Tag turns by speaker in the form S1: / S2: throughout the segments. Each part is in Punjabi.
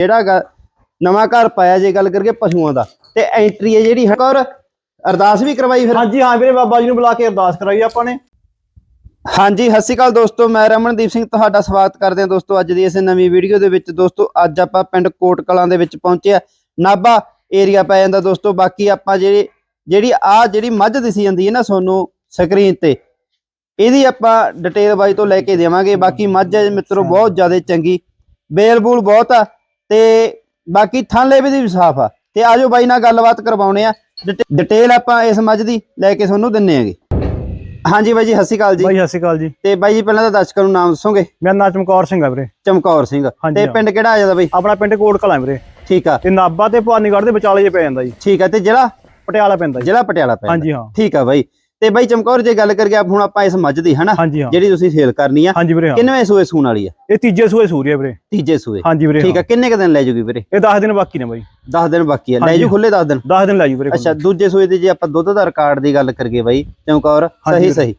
S1: ਜਿਹੜਾ ਨਵਾਂ ਘਰ ਪਾਇਆ ਜੇ ਗੱਲ ਕਰਕੇ ਪਸ਼ੂਆਂ ਦਾ ਤੇ ਐਂਟਰੀ ਹੈ ਜਿਹੜੀ ਔਰ ਅਰਦਾਸ ਵੀ ਕਰਵਾਈ ਫਿਰ।
S2: ਹਾਂਜੀ ਹਾਂ ਵੀਰੇ ਬਾਬਾ ਜੀ ਨੂੰ ਬੁਲਾ ਕੇ ਅਰਦਾਸ ਕਰਾਈ ਆਪਾਂ ਨੇ।
S1: ਹਾਂਜੀ ਸਤਿ ਸ਼੍ਰੀ ਅਕਾਲ ਦੋਸਤੋ ਮੈਂ ਰਮਨਦੀਪ ਸਿੰਘ ਤੁਹਾਡਾ ਸਵਾਗਤ ਕਰਦੇ ਹਾਂ ਦੋਸਤੋ ਅੱਜ ਦੀ ਇਸ ਨਵੀਂ ਵੀਡੀਓ ਦੇ ਵਿੱਚ। ਦੋਸਤੋ ਅੱਜ ਆਪਾਂ ਪਿੰਡ ਕੋਟ ਕਲਾਂ ਦੇ ਵਿੱਚ ਪਹੁੰਚੇ ਆ ਨਾਭਾ ਏਰੀਆ ਪੈ ਜਾਂਦਾ ਦੋਸਤੋ ਬਾਕੀ ਆਪਾਂ ਜਿਹੜੀ ਜਿਹੜੀ ਆ ਜਿਹੜੀ ਮੱਝ ਦਿਸੀ ਜਾਂਦੀ ਹੈ ਨਾ ਤੁਹਾਨੂੰ ਸਕਰੀਨ ਤੇ ਇਹਦੀ ਆਪਾਂ ਡਿਟੇਲ ਬਾਈ ਤੋਂ ਲੈ ਕੇ ਦੇਵਾਂਗੇ। ਬਾਕੀ ਮੱਝ ਹੈ ਮਿੱਤਰੋ ਬਹੁਤ ਜ਼ਿਆਦਾ ਚੰਗੀ ਬੇਲ ਬੂਲ ਬਹੁਤ ਆ। ਤੇ ਬਾਕੀ ਥਾਂਲੇ ਵੀ ਦੀ ਸਾਫ਼ ਆ। ਤੇ ਆਜੋ ਬਾਈ ਨਾਲ ਗੱਲਬਾਤ ਕਰਵਾਉਣੇ ਆ। ਡਿਟੇ- ਡਿਟੇਲ ਆਪਾਂ ਇਸ ਮੱਝ ਦੀ ਲੈ ਕੇ ਤੁਹਾਨੂੰ ਦਿੰਨੇ ਆਂਗੇ ਹਾਂਜੀ ਬਾਈ ਜੀ ਸਤਿ ਸ਼੍ਰੀ ਅਕਾਲ ਜੀ।
S2: ਬਾਈ ਸਤਿ ਸ਼੍ਰੀ ਅਕਾਲ ਜੀ।
S1: ਤੇ ਬਾਈ ਜੀ ਪਹਿਲਾਂ ਤਾਂ ਦਰਸ਼ਕਾਂ ਨੂੰ ਨਾਮ ਦੱਸੋਗੇ?
S2: ਮੇਰਾ ਨਾਮ ਚਮਕੌਰ ਸਿੰਘ ਆ ਵੀਰੇ।
S1: ਚਮਕੌਰ ਸਿੰਘ। ਤੇ। ਪਿੰਡ ਕਿਹੜਾ ਆ ਜਾਂਦਾ ਬਾਈ?
S2: ਆਪਣਾ ਪਿੰਡ ਕੋਟ ਕਲਾਂ ਵੀਰੇ।
S1: ਠੀਕ ਆ।
S2: ਤੇ ਨਾਭਾ ਤੇ ਭਵਾਨੀਗੜ੍ਹ ਦੇ ਵਿਚਾਲੇ ਜੇ ਪੈ ਜਾਂਦਾ ਜੀ।
S1: ਠੀਕ ਆ ਤੇ ਜ਼ਿਲ੍ਹਾ?
S2: ਪਟਿਆਲਾ ਪੈਂਦਾ ਜੀ।
S1: ਜ਼ਿਲ੍ਹਾ ਪਟਿਆਲਾ ਪੈਂਦਾ।
S2: ਹਾਂਜੀ ਹਾਂ।
S1: ਠੀਕ ਆ ਬਾਈ। ਤੇ ਬਾਈ ਚਮਕੌਰ ਜੇ ਗੱਲ ਕਰੀਏ ਹੁਣ ਆਪਾਂ ਇਸ ਮੱਝ ਦੀ ਹਨਾ? ਜਿਹੜੀ ਤੁਸੀਂ ਸੇਲ ਕਰਨੀ ਆ
S2: ਹਾਂਜੀ ਵੀਰੇ ਹਾਂ।
S1: ਕਿੰਨਵੇਂ ਸੂਏ ਸੂਣ ਵਾਲੀ ਆ?
S2: ਇਹ ਤੀਜੇ ਸੂਏ ਸੂਰੀ ਆ ਵੀਰੇ।
S1: ਤੀਜੇ ਸੂਏ।
S2: ਹਾਂਜੀ ਵੀਰੇ
S1: ਠੀਕ ਆ। ਕਿੰਨੇ ਕ ਦਿਨ ਲੈ ਜੂਗੀ ਵੀਰੇ?
S2: ਇਹ 10 ਦਿਨ ਬਾਕੀ ਨੇ ਬਾਈ।
S1: 10 ਦਿਨ ਬਾਕੀ ਆ। ਲੈ। ਜੂ ਖੁੱਲੇ 10 ਦਿਨ?
S2: 10 ਦਿਨ ਲੈ ਜੂ ਵੀਰੇ
S1: ਅੱਛਾ ਦੂਜੇ ਸੂਏ ਦੇ ਜੇ ਆਪਾਂ ਦੁੱਧ ਦਾ ਰਿਕਾਰਡ ਦੀ ਗੱਲ ਕਰੀਏ ਬਾਈ ਚਮਕੌਰ ਸਹੀ। ਸਹੀ।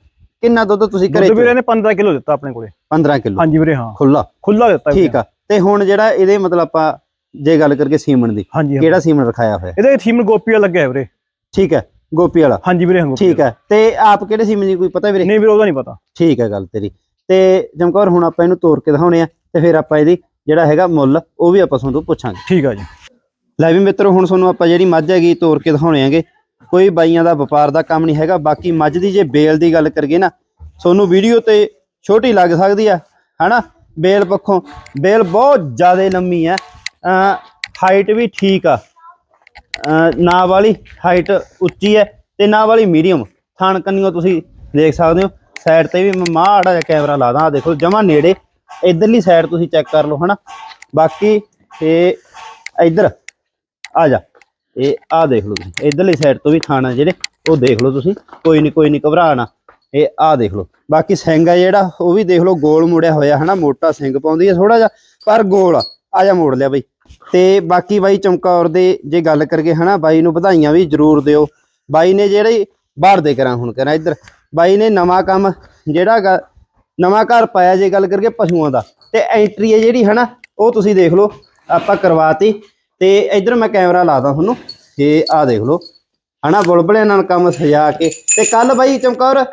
S1: ਕਿੰਨਾ ਦੁੱਧ ਤੁਸੀਂ ਘਰੇ
S2: ਦੁੱਧ ਵੀਰੇ ਨੇ 15 ਕਿਲੋ ਦਿੱਤਾ ਆਪਣੇ ਕੋਲੇ।
S1: 15 ਕਿਲੋ।
S2: ਹਾਂਜੀ ਵੀਰੇ ਹਾਂ।
S1: ਖੁੱਲਾ
S2: ਖੁੱਲਾ ਦਿੱਤਾ।
S1: ਠੀਕ ਆ। ਤੇ ਹੁਣ ਜਿਹੜਾ ਇਹਦੇ ਮਤਲਬ ਆਪਾਂ ਜੇ ਗੱਲ ਕਰਕੇ ਸੀਮਨ ਦੀ। ਕਿਹੜਾ ਸੀਮਨ ਰਖਾਇਆ ਹੋਇਆ?
S2: ਇਹਦੇ ਥੀਮ ਗੋਪੀਆ ਲੱਗਿਆ ਵੀਰੇ।
S1: ਠੀਕ ਹੈ। ਗੋਪੀ ਵਾਲਾ?
S2: ਹਾਂਜੀ ਵੀਰੇ ਹਾਂ ਗੋਪੀ
S1: ਠੀਕ ਹੈ। ਤੇ ਆਪ ਕਿਹੜੇ ਸੀਮਨ ਦੀ ਕੋਈ ਪਤਾ ਵੀਰੇ?
S2: ਨਹੀਂ ਵੀਰੇ ਉਹਦਾ ਨਹੀਂ ਪਤਾ।
S1: ਠੀਕ ਹੈ ਗੱਲ ਤੇਰੀ। ਤੇ ਜਮਕੌਰ ਹੁਣ ਆਪਾਂ ਇਹਨੂੰ ਤੋੜ ਕੇ ਦਿਖਾਉਣੇ ਆ ਤੇ ਫਿਰ ਆਪਾਂ ਇਹਦੀ ਜਿਹੜਾ ਹੈਗਾ ਮੁੱਲ ਉਹ ਵੀ ਆਪਾਂ ਤੁਹਾਨੂੰ ਪੁੱਛਾਂਗੇ।
S2: ਠੀਕ ਆ ਜੀ।
S1: ਲੈ ਵੀ ਮਿੱਤਰੋ ਹੁਣ ਤੁਹਾਨੂੰ ਆਪਾਂ ਜਿਹੜੀ ਮੱਝ ਹੈਗੀ ਤੋੜ ਕੇ ਦਿਖਾਉਣੇ ਆਂਗੇ ਕੋਈ ਬਾਈਆਂ ਦਾ ਵਪਾਰ ਦਾ ਕੰਮ ਨਹੀਂ ਹੈਗਾ। ਬਾਕੀ ਮੱਝ ਦੀ ਜੇ ਬੇਲ ਦੀ ਗੱਲ ਕਰੀਏ ਨਾ ਤੁਹਾਨੂੰ ਵੀਡੀਓ ਤੇ ਛੋਟੀ ਲੱਗ ਸਕਦੀ ਆ ਹਨਾ? ਬੇਲ ਪੱਖੋਂ। ਬੇਲ ਬਹੁਤ ਜ਼ਿਆਦਾ ਲੰਮੀ ਆ। ਹਾਈਟ ਵੀ ਠੀਕ ਆ। ਨਾ ਵਾਲੀ ਹਾਈਟ ਉੱਚੀ ਹੈ ਤੇ ਨਾ ਵਾਲੀ ਮੀਡੀਅਮ ਥਣ ਕੰਨੀਓ ਤੁਸੀਂ ਦੇਖ ਸਕਦੇ ਹੋ। ਸਾਈਡ ਤੇ ਵੀ ਮੈਂ ਮਾੜਾ ਜਿਹਾ ਕੈਮਰਾ ਲਾ ਦਾਂ। ਆ ਦੇਖੋ, ਜਮਾ ਨੇੜੇ। ਇਧਰਲੀ ਸਾਈਡ ਤੁਸੀਂ ਚੈੱਕ ਕਰ ਲਓ, ਹਨਾ? ਬਾਕੀ ਇਹ ਇਧਰ, ਆ ਜਾ। ਇਹ ਆ ਦੇਖ ਲਓ ਤੁਸੀਂ। ਇਧਰਲੀ ਸਾਈਡ ਤੋਂ ਵੀ ਥਾਣਾ ਜਿਹੜੇ, ਉਹ ਦੇਖ ਲਓ ਤੁਸੀਂ। ਕੋਈ ਨਹੀਂ ਕੋਈ ਨਹੀਂ ਘਬਰਾਣਾ ਇਹ ਆ ਦੇਖ ਲਓ। ਬਾਕੀ ਸਿੰਘ ਆ ਜਿਹੜਾ, ਉਹ ਵੀ ਦੇਖ ਲਓ, ਗੋਲ ਮੁੜਿਆ ਹੋਇਆ, ਹਨਾ? ਮੋਟਾ ਸਿੰਘ ਪਾਉਂਦੀ ਹੈ ਥੋੜਾ ਜਿਹਾ, ਪਰ ਗੋਲ ਆ ਜਾ ਮੋੜ ਲਿਆ ਬਈ। ਤੇ ਬਾਕੀ ਬਾਈ ਚਮਕੌਰ ਦੇ ਜੇ ਗੱਲ ਕਰਗੇ ਹਨਾ ਬਾਈ ਨੂੰ ਵਧਾਈਆਂ ਵੀ ਜ਼ਰੂਰ ਦਿਓ। ਬਾਈ ਨੇ ਜਿਹੜੇ ਬਾਹਰ ਦੇ ਕਰਾਂ ਹੁਣ ਕਰਾਂ ਇੱਧਰ। ਬਾਈ ਨੇ ਨਵਾਂ ਕੰਮ ਜਿਹੜਾ ਨਵਾਂ ਘਰ ਪਾਇਆ ਜੇ ਗੱਲ ਕਰਗੇ ਪਸ਼ੂਆਂ ਦਾ। ਤੇ ਐਂਟਰੀ ਹੈ ਜਿਹੜੀ ਹਨਾ ਉਹ ਤੁਸੀਂ ਦੇਖ ਲਓ ਆਪਾਂ ਕਰਵਾਤੀ। ਤੇ ਇੱਧਰ ਮੈਂ ਕੈਮਰਾ ਲਾਦਾ ਤੁਹਾਨੂੰ ਇਹ ਆ ਦੇਖ ਲਓ। ਹਨਾ ਬੁਲਬੁਲੇ ਨਾਲ ਕੰਮ ਸਜਾ ਕੇ। ਤੇ ਕੱਲ ਬਾਈ ਚਮਕੌਰ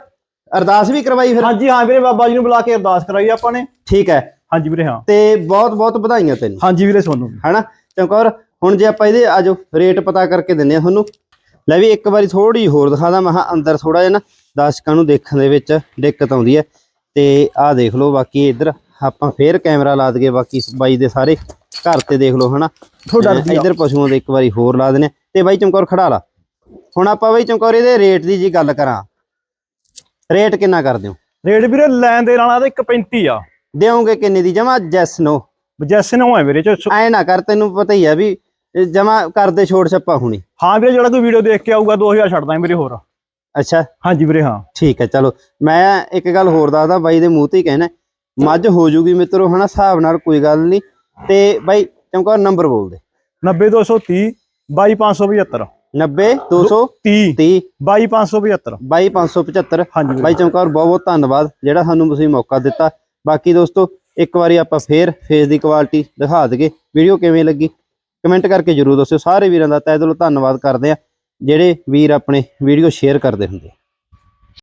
S1: ਅਰਦਾਸ ਵੀ ਕਰਵਾਈ ਫਿਰ?
S2: ਹਾਂਜੀ ਹਾਂ ਵੀਰੇ ਬਾਬਾ ਜੀ ਨੂੰ ਬੁਲਾ ਕੇ ਅਰਦਾਸ ਕਰਾਈ ਆਪਾਂ ਨੇ।
S1: ਠੀਕ ਹੈ।
S2: ਹਾਂਜੀ ਵੀਰੇ ਹਾਂ।
S1: ਤੇ ਬਹੁਤ ਬਹੁਤ ਵਧਾਈਆਂ ਤੈਨੂੰ।
S2: ਹਾਂਜੀ ਵੀਰੇ ਸੋਨੂੰ
S1: ਹਨਾ? ਚਮਕੌਰ ਹੁਣ ਜੇ ਆਪਾਂ ਇਹਦੇ ਆਜੋ ਰੇਟ ਪਤਾ ਕਰਕੇ ਦਿੰਨੇ ਆ ਤੁਹਾਨੂੰ। ਲੈ ਵੀ ਇੱਕ ਵਾਰੀ ਥੋੜੀ ਹੋਰ ਦਿਖਾ ਦਾਂ ਅੰਦਰ ਥੋੜਾ ਜਿਹਾ ਨਾ ਦਰਸ਼ਕਾਂ ਨੂੰ ਦੇਖਣ ਦੇ ਵਿੱਚ ਦਿੱਕਤ ਆਉਂਦੀ ਹੈ। ਤੇ ਆਹ ਦੇਖ ਲਓ ਬਾਕੀ ਇੱਧਰ ਆਪਾਂ ਫੇਰ ਕੈਮਰਾ ਲਾ ਦਈਏ ਬਾਕੀ ਬਾਈ ਦੇ ਸਾਰੇ ਘਰ ਤੇ ਦੇਖ ਲਓ ਹਨਾ?
S2: ਥੋੜਾ
S1: ਇੱਧਰ ਪਸ਼ੂਆਂ ਦੇ ਇੱਕ ਵਾਰੀ ਹੋਰ ਲਾ ਦਿੰਨੇ ਆ। ਤੇ ਬਾਈ ਚਮਕੌਰ ਖੜਾ ਲਾ। ਹੁਣ ਆਪਾਂ ਬਾਈ ਚਮਕੌਰ ਇਹਦੇ ਰੇਟ ਦੀ ਜੀ ਗੱਲ ਕਰਾਂ। ਰੇਟ ਕਿੰਨਾ ਕਰ ਦਿਓ?
S2: ਰੇਟ ਵੀਰੇ ਲੈਣ ਦੇ ਵਾਲਾ ਤਾਂ 1.35 ਆ।
S1: ਦਿਓਗੇ ਕਿੰਨੇ ਦੀ? ਜਮਾ ਜੈਸ ਨੋ।
S2: ਜੈਸੇ ਨਾ ਹੋਏ ਵੀਰੇ ਚ
S1: ਐ ਨਾ ਕਰ ਤੈਨੂੰ ਪਤਾ ਹੀ ਆ ਵੀ ਜਮਾ ਕਰਦੇ ਛੋੜ ਛੱਪਾ ਹੁਣੀ।
S2: ਹਾਂ ਵੀਰੇ ਜਿਹੜਾ ਕੋਈ ਵੀਡੀਓ ਦੇਖ ਕੇ ਆਊਗਾ 2000 ਛੱਡਦਾ ਵੀਰੇ ਹੋਰ।
S1: ਅੱਛਾ।
S2: ਹਾਂਜੀ ਵੀਰੇ ਹਾਂ।
S1: ਠੀਕ ਹੈ ਚਲੋ। ਮੈਂ ਇੱਕ ਗੱਲ ਹੋਰ ਦੱਸਦਾ ਬਾਈ ਦੇ ਮੂੰਹ ਤੇ ਹੀ ਕਹਿਣਾ ਮੱਝ ਹੋ ਜੂਗੀ ਮਿੱਤਰੋ ਹਨਾ ਹਿਸਾਬ ਨਾਲ ਕੋਈ ਗੱਲ ਨਹੀਂ। ਤੇ ਬਾਈ ਚਮਕੌਰ ਨੰਬਰ ਬੋਲ ਦੇ।
S2: 90230 22575
S1: 90 230
S2: 30 22575
S1: 22575
S2: ਹਾਂਜੀ
S1: ਬਾਈ ਚਮਕੌਰ ਬਹੁਤ ਬਹੁਤ ਧੰਨਵਾਦ ਜਿਹੜਾ ਸਾਨੂੰ ਤੁਸੀਂ ਮੌਕਾ ਦਿੱਤਾ। ਬਾਕੀ ਦੋਸਤੋ, ਇੱਕ ਵਾਰੀ ਆਪਾਂ ਫੇਰ ਫੇਸ ਦੀ ਕੁਆਲਿਟੀ ਦਿਖਾ ਦਈਏ। ਵੀਡੀਓ ਕਿਵੇਂ ਲੱਗੀ? ਕਮੈਂਟ ਕਰਕੇ ਜਰੂਰ ਦੱਸਿਓ। ਸਾਰੇ ਵੀਰਾਂ ਦਾ ਤਹਿ ਦਿਲੋਂ ਧੰਨਵਾਦ ਕਰਦੇ ਆ ਜਿਹੜੇ ਵੀਰ ਆਪਣੇ ਵੀਡੀਓ ਸ਼ੇਅਰ ਕਰਦੇ ਹੁੰਦੇ